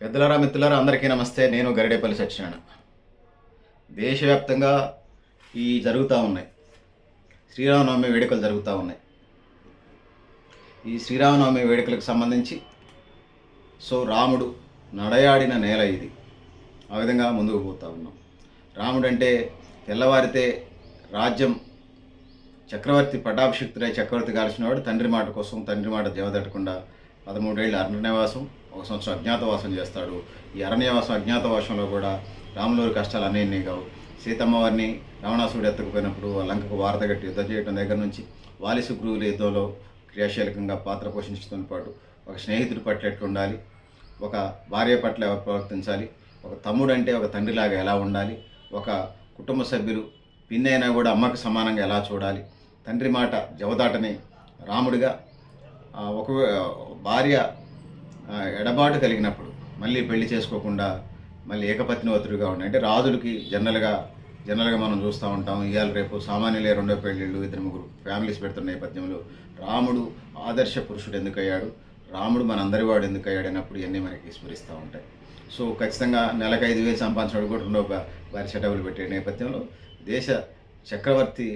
పెద్దలారా మిత్రులారా అందరికీ నమస్తే. నేను గరిడేపల్లి సత్యనారాయణ. దేశవ్యాప్తంగా ఈ జరుగుతూ ఉన్నాయి. శ్రీరామనవమి వేడుకలు జరుగుతూ ఉన్నాయి. ఈ శ్రీరామనవమి వేడుకలకు సంబంధించి సో రాముడు నడయాడిన నేల ఇది. ఆ విధంగా ముందుకు పోతూ ఉన్నాం. రాముడు అంటే తెల్లవారితే రాజ్యం చక్రవర్తి పటాభిషిక్తుడై చక్రవర్తి కాల్చినవాడు తండ్రి మాట కోసం తండ్రి మాట దేవతట్టకుండా పదమూడేళ్ళు అరణ్యవాసం ఒక సంవత్సరం అజ్ఞాతవాసం చేస్తాడు. ఈ అరణ్యవాసం అజ్ఞాతవాసంలో కూడా రాములూరి కష్టాలు అన్నీ కావు. సీతమ్మ వారిని రావణాసుడు ఎత్తకపోయినప్పుడు లంకకు వారత కట్టి యుద్ధం చేయడం దగ్గర నుంచి వాలి సుగ్రీవుల యుద్ధంలో క్రియాశీలకంగా పాత్ర పోషించడంతో పాటు ఒక స్నేహితుడి పట్ల ఎట్లా ఉండాలి? ఒక భార్య పట్ల ప్రవర్తించాలి? ఒక తమ్ముడు అంటే ఒక తండ్రిలాగా ఎలా ఉండాలి? ఒక కుటుంబ సభ్యులు పిన్నైనా అయినా కూడా అమ్మకు సమానంగా ఎలా చూడాలి? తండ్రి మాట జవదాటని రాముడిగా ఒక భార్య ఎడబాటు కలిగినప్పుడు మళ్ళీ పెళ్ళి చేసుకోకుండా మళ్ళీ ఏకపత్నివతుడిగా ఉండే. అంటే రాజులకి జనరల్గా జనరల్గా మనం చూస్తూ ఉంటాం ఇవాళ రేపు సామాన్యులే రెండో పెళ్ళిళ్ళు ఇద్దరు ముగ్గురు ఫ్యామిలీస్ పెడుతున్న నేపథ్యంలో రాముడు ఆదర్శ పురుషుడు ఎందుకయ్యాడు? రాముడు మనందరి వాడు ఎందుకు అయ్యాడు అన్నప్పుడు ఇవన్నీ మనకి స్మరిస్తూ ఉంటాయి. సో ఖచ్చితంగా నెలకు ఐదు వేలు సంపాదించినప్పుడు కూడా రెండో భారీ భార్య పెట్టే నేపథ్యంలో దేశ చక్రవర్తి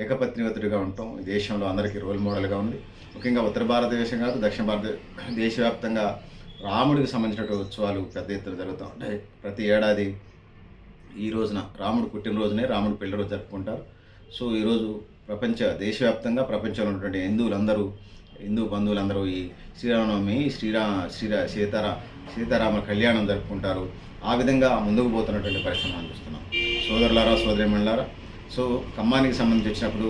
ఏకపత్నివతుడిగా ఉండటం దేశంలో అందరికీ రోల్ మోడల్గా ఉంది ముఖ్యంగా ఉత్తర భారతదేశం కాదు దక్షిణ భారత దేశవ్యాప్తంగా రాముడికి సంబంధించినటువంటి ఉత్సవాలు పెద్ద ఎత్తున జరుగుతూ. ఉంటాయి ప్రతి ఏడాది ఈ రోజున రాముడు పుట్టినరోజునే రాముడు పెళ్ళి రోజు జరుపుకుంటారు. సో ఈరోజు ప్రపంచ దేశవ్యాప్తంగా ప్రపంచంలో ఉన్నటువంటి హిందువులందరూ హిందూ బంధువులందరూ ఈ శ్రీరామనవమి శ్రీరా శ్రీరా సీతారా సీతారామ కళ్యాణం జరుపుకుంటారు. ఆ విధంగా ముందుకు పోతున్నటువంటి పరిశ్రమ మనం చూస్తున్నాం. సోదరులారా సోదరిమణులారా సో ఖమ్మానికి సంబంధించి వచ్చినప్పుడు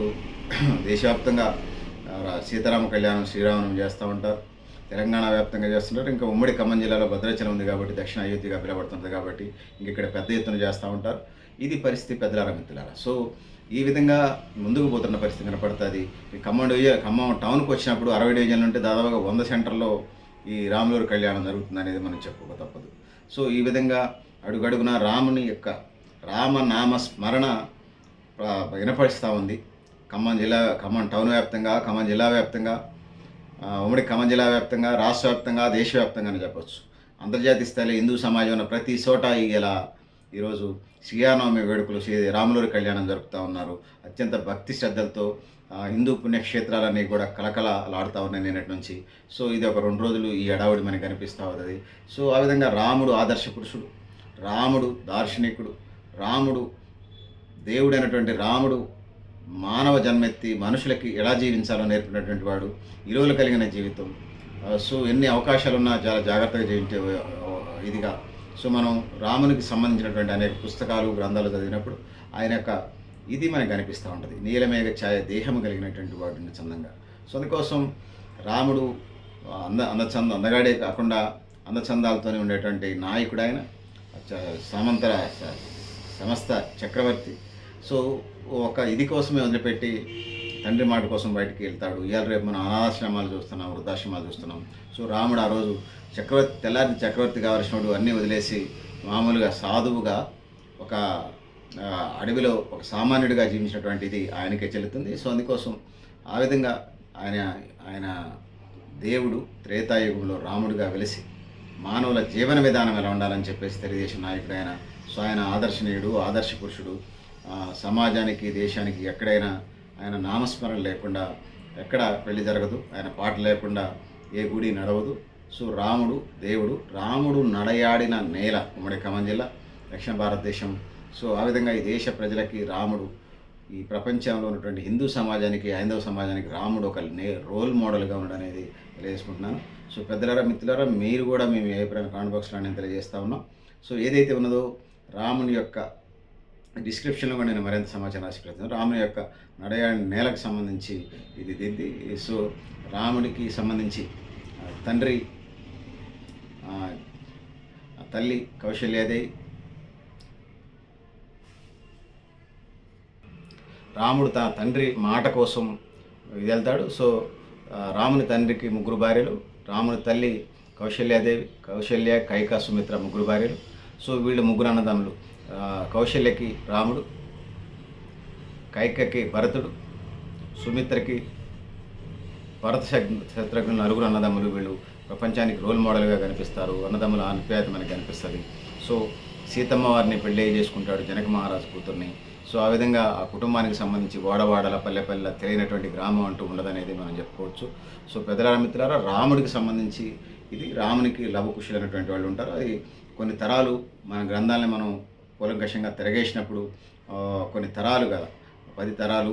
దేశవ్యాప్తంగా సీతారామ కళ్యాణం శ్రీరామనం చేస్తూ ఉంటారు. తెలంగాణ వ్యాప్తంగా చేస్తుంటారు. ఇంకా ఉమ్మడి ఖమ్మం జిల్లాలో భద్రాచలం ఉంది కాబట్టి దక్షిణ అయోధ్యగా పిలవడుతుంది కాబట్టి ఇంక ఇక్కడ పెద్ద ఎత్తున చేస్తూ ఉంటారు. ఇది పరిస్థితి పెద్దలారా మిత్రులారా. సో ఈ విధంగా ముందుకు పోతున్న పరిస్థితి కనపడుతుంది. ఈ ఖమ్మం డివిజన్ ఖమ్మం టౌన్కి వచ్చినప్పుడు అరవై డివిజన్లు ఉంటే దాదాపుగా వంద సెంటర్లో ఈ రాములూరు కళ్యాణం జరుగుతుంది అనేది మనం చెప్పుకో తప్పదు. సో ఈ విధంగా అడుగడుగున రాముని యొక్క రామనామ స్మరణ వినపరుస్తూ ఉంది. ఖమ్మం జిల్లా ఖమ్మం టౌన్ వ్యాప్తంగా ఖమ్మం జిల్లా వ్యాప్తంగా ఉమ్మడి ఖమ్మం జిల్లా వ్యాప్తంగా రాష్ట్ర వ్యాప్తంగా దేశవ్యాప్తంగా అని చెప్పొచ్చు. అంతర్జాతీయ స్థాయిలో హిందూ సమాజం ఉన్న ప్రతి చోట ఇలా ఈరోజు శ్రీరామనవమి వేడుకలు శ్రీ రాములూరి కళ్యాణం జరుపుతూ ఉన్నారు. అత్యంత భక్తి శ్రద్ధలతో హిందూ పుణ్యక్షేత్రాలన్నీ కూడా కలకలలాడుతూ ఉన్నాయి నిన్నటి నుంచి. సో ఇది ఒక రెండు రోజులు ఈ అడావుడి మనకి కనిపిస్తూ ఉంటుంది. సో ఆ విధంగా రాముడు ఆదర్శ పురుషుడు రాముడు దార్శనికుడు రాముడు దేవుడైనటువంటి రాముడు మానవ జన్మెత్తి మనుషులకి ఎలా జీవించాలో నేర్పినటువంటి వాడు ఈరోజు కలిగిన జీవితం. సో ఎన్ని అవకాశాలు ఉన్నా చాలా జాగ్రత్తగా జీవించే ఇదిగా. సో మనం రామునికి సంబంధించినటువంటి అనేక పుస్తకాలు గ్రంథాలు చదివినప్పుడు ఆయన యొక్క ఇది మనకు కనిపిస్తూ ఉంటుంది. నీలమేఘ ఛాయ దేహము కలిగినటువంటి వాటిని చందంగా. సో అందుకోసం రాముడు అంద అందచంద అందగాడే కాకుండా అందచందాలతోనే ఉండేటువంటి నాయకుడు ఆయన. చ- సామంతర సమస్త చక్రవర్తి. సో ఒక ఇది కోసమే వదిలిపెట్టి తండ్రి మాట కోసం బయటికి వెళ్తాడు. ఇవాళ రేపు మనం అనాథాశ్రమాలు చూస్తున్నాం వృద్ధాశ్రమాలు చూస్తున్నాం. సో రాముడు ఆ రోజు చక్రవర్తి తెల్లారి చక్రవర్తి కావలసినప్పుడు అన్నీ వదిలేసి మామూలుగా సాధువుగా ఒక అడవిలో ఒక సామాన్యుడిగా జీవించినటువంటిది ఆయనకే చెల్లుతుంది. సో అందుకోసం ఆ విధంగా ఆయన ఆయన దేవుడు త్రేతాయుగంలో రాముడిగా వెలిసి మానవుల జీవన విధానం ఎలా ఉండాలని చెప్పేసి తెలుగుదేశం నాయకుడు ఆయన సో ఆయన ఆదర్శనీయుడు ఆదర్శ పురుషుడు సమాజానికి దేశానికి ఎక్కడైనా ఆయన నామస్మరణ లేకుండా ఎక్కడ పెళ్ళి జరగదు. ఆయన పాట లేకుండా ఏ గుడి నడవదు. సో రాముడు దేవుడు రాముడు నడయాడిన నేల ఉమ్మడి ఖమ్మం జిల్లా దక్షిణ భారతదేశం. సో ఆ విధంగా ఈ దేశ ప్రజలకి రాముడు ఈ ప్రపంచంలో ఉన్నటువంటి హిందూ సమాజానికి హైందవ సమాజానికి రాముడు ఒక నే రోల్ మోడల్గా ఉండడం అనేది తెలియజేసుకుంటున్నాను. సో పెద్దలారా మిత్రులారా మీరు కూడా మేము ఏ అభిప్రాయం కామెంట్ బాక్స్లో నేను తెలియజేస్తా ఉన్నాం. సో ఏదైతే ఉన్నదో రాముని యొక్క డిస్క్రిప్షన్లో కూడా నేను మరింత సమాచారం రాసి పెడతాను. రాముని యొక్క నడయాడి నేలకు సంబంధించి ఇది దిద్ది సో రాముడికి సంబంధించి తండ్రి తల్లి కౌశల్యాదేవి రాముడు తన తండ్రి మాట కోసం వెళ్తాడు. సో రాముని తండ్రికి ముగ్గురు భార్యలు రాముని తల్లి కౌశల్యాదేవి కౌశల్య కైకా సుమిత్ర ముగ్గురు భార్యలు. సో వీళ్ళు ముగ్గురు అన్నదమ్ములు. కౌశల్యకి రాముడు కైకకి భరతుడు సుమిత్రకి భరత శత్రుఘ్న నలుగురు అన్నదమ్ములు వీళ్ళు ప్రపంచానికి రోల్ మోడల్గా కనిపిస్తారు. అన్నదమ్ముల ఆప్యాయత మనకి కనిపిస్తుంది. సో సీతమ్మ వారిని పెళ్ళి చేసుకుంటాడు జనక మహారాజు కూతుర్ని. సో ఆ విధంగా ఆ కుటుంబానికి సంబంధించి వాడవాడల పల్లె పల్లె తెలియనటువంటి గ్రామం అంటూ ఉండదనేది మనం చెప్పుకోవచ్చు. సో పెద్దల మిత్రులారా రాముడికి సంబంధించి ఇది రామునికి లవకుశులు అనేటువంటి వాళ్ళు ఉంటారు. అది కొన్ని తరాలు మన గ్రంథాలని మనం కూలంకషంగా తిరగేసినప్పుడు కొన్ని తరాలు కదా పది తరాలు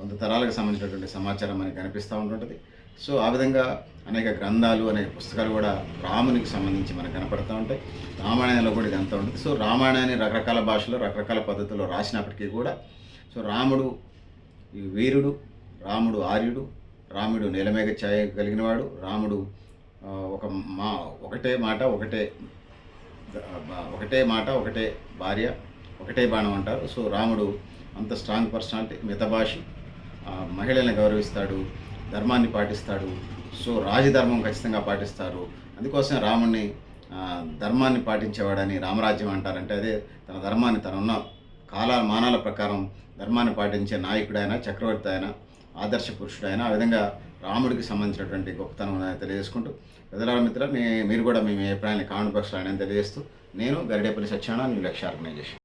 వంద తరాలకు సంబంధించినటువంటి సమాచారం మనకి కనిపిస్తూ ఉంటుంటుంది. సో ఆ విధంగా అనేక గ్రంథాలు అనేక పుస్తకాలు కూడా రామునికి సంబంధించి మనకు కనపడుతూ ఉంటాయి. రామాయణంలో కూడా ఇదంతా ఉంటుంది. సో రామాయణాన్ని రకరకాల భాషలో రకరకాల పద్ధతుల్లో రాసినప్పటికీ కూడా సో రాముడు ఈ వీరుడు రాముడు ఆర్యుడు రాముడు నీలమేఘ ఛాయ కలిగినవాడు రాముడు ఒక మా ఒకటే మాట ఒకటే ఒకటే మాట ఒకటే భార్య ఒకటే బాణం అంటారు. సో రాముడు అంత స్ట్రాంగ్ పర్సనాలిటీ మితభాషి. ఆ, మహిళల్ని గౌరవిస్తాడు ధర్మాన్ని పాటిస్తాడు. సో రాజధర్మం ఖచ్చితంగా పాటిస్తారు. అందుకోసం రాముణ్ణి ధర్మాన్ని పాటించేవాడని రామరాజ్యం అంటారంటే అదే తన ధర్మాన్ని తనున్న కాల మానాల ప్రకారం ధర్మాన్ని పాటించే నాయకుడైన చక్రవర్తి ఆయన ఆదర్శ పురుషుడైన ఆ విధంగా రాముడికి సంబంధించినటువంటి గొప్పతనం తెలియజేసుకుంటూ పెద్దల మిత్రులు మీ మీరు కూడా మీ అభిప్రాయాన్ని కామెంట్ బాక్స్లో అనేది తెలియజేస్తూ నేను గరిడేపల్లి సత్యనారాయణ న్యూ లక్ష్య ఆర్గనైజేషన్.